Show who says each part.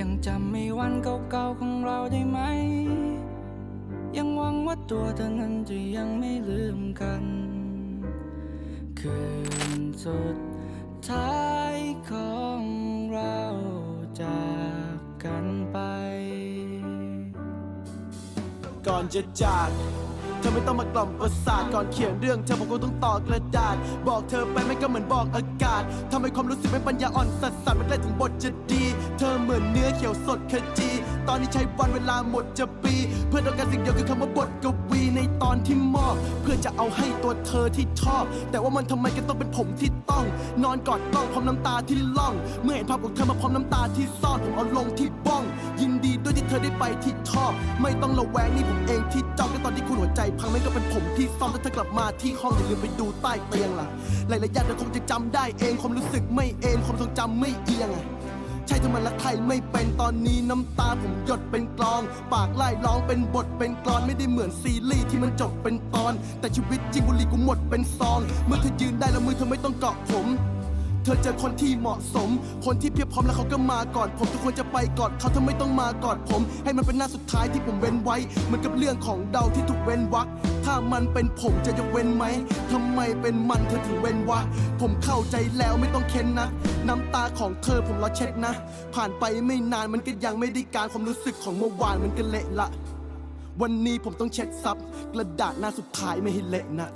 Speaker 1: ยังจำไม่วันเก่าๆของเราได้ไหม ยังหวังว่าตัวเธอนั้นจะยังไม่ลืมกัน คืนสุดท้ายของเราจากกันไป
Speaker 2: ก่อนจะจาก ธอไม่ต้องมากล่อมประสาทก่อนเขียนเรื่องเธอผมคงต้องต่อกระดาษ บอกเธอไปไม่ก็เหมือนบอกอากาศทำให้ความรู้สึกไม่ปัญญาอ่อนสัสสัสมันใกล้ถึงบทจะดี เธอเหมือนเนื้อเขียวสดขจี ตอนนี้ใช้วันเวลาหมดจะปี เพื่อต้องการสิ่งเดียวคือคำว่าบทกวีในตอนที่มอบเพื่อจะเอาให้ตัวเธอที่ชอบ แต่ว่ามันทำไมกันต้องเป็นผมที่ต้อง นอนกอดกล้องพร้อมน้ำตาที่ล่อง เมื่อเห็นภาพของเธอมาพร้อมน้ำตาที่ซ่อนผมเอาลงที่บ้อ ธอได้ไปที่ชอบ ไม่ต้องระแวงนี่ผมเองที่จ้องก็ตอนที่คุณหัวใจ พังไม่ก็เป็นผมที่ซ่อมถ้าเธอกลับมาที่ห้องอย่าลืมไปดูใต้เตียงล่ะหลายๆอย่างเธอคงจะจำได้เองความรู้สึกไม่เองความทรงจำไม่เอียงอะใช่ทำไมรักใครไม่เป็นตอนนี้น้ำตาผมหยดเป็นกลอง ปากไล่ร้องเป็นบทเป็นกลอนไม่ได้เหมือนซีรีส์ที่มันจบเป็นตอน แต่ชีวิตจริงบุหรี่กูหมดเป็นซอง เมื่อเธอยืนได้แล้วมือเธอไม่ต้องเกาะผม เธอเจอคนที่เหมาะสม คนที่เพียบพร้อมแล้วเขาก็มาก่อน ผมทุกคนจะไปก่อดเขาเธอไม่ต้องมาก่อดผม ให้มันเป็นหน้าสุดท้ายที่ผมเว้นไว้เหมือนกับเรื่องของเดาที่ถูกเว้นวรรคถ้ามันเป็นผมจะยกเว้นไหมทำไมเป็นมันเธอถึงเว้นวะผมเข้าใจแล้วไม่ต้องเค้นนะน้ำตาของเธอผมรอเช็ดนะ ผ่านไปไม่นานมันก็ยังไม่ได้การความรู้สึกของเมื่อวานมันก็เละละ วันนี้ผมต้องเช็ดซับกระดาษหน้าสุดท้ายไม่ให้เละนะ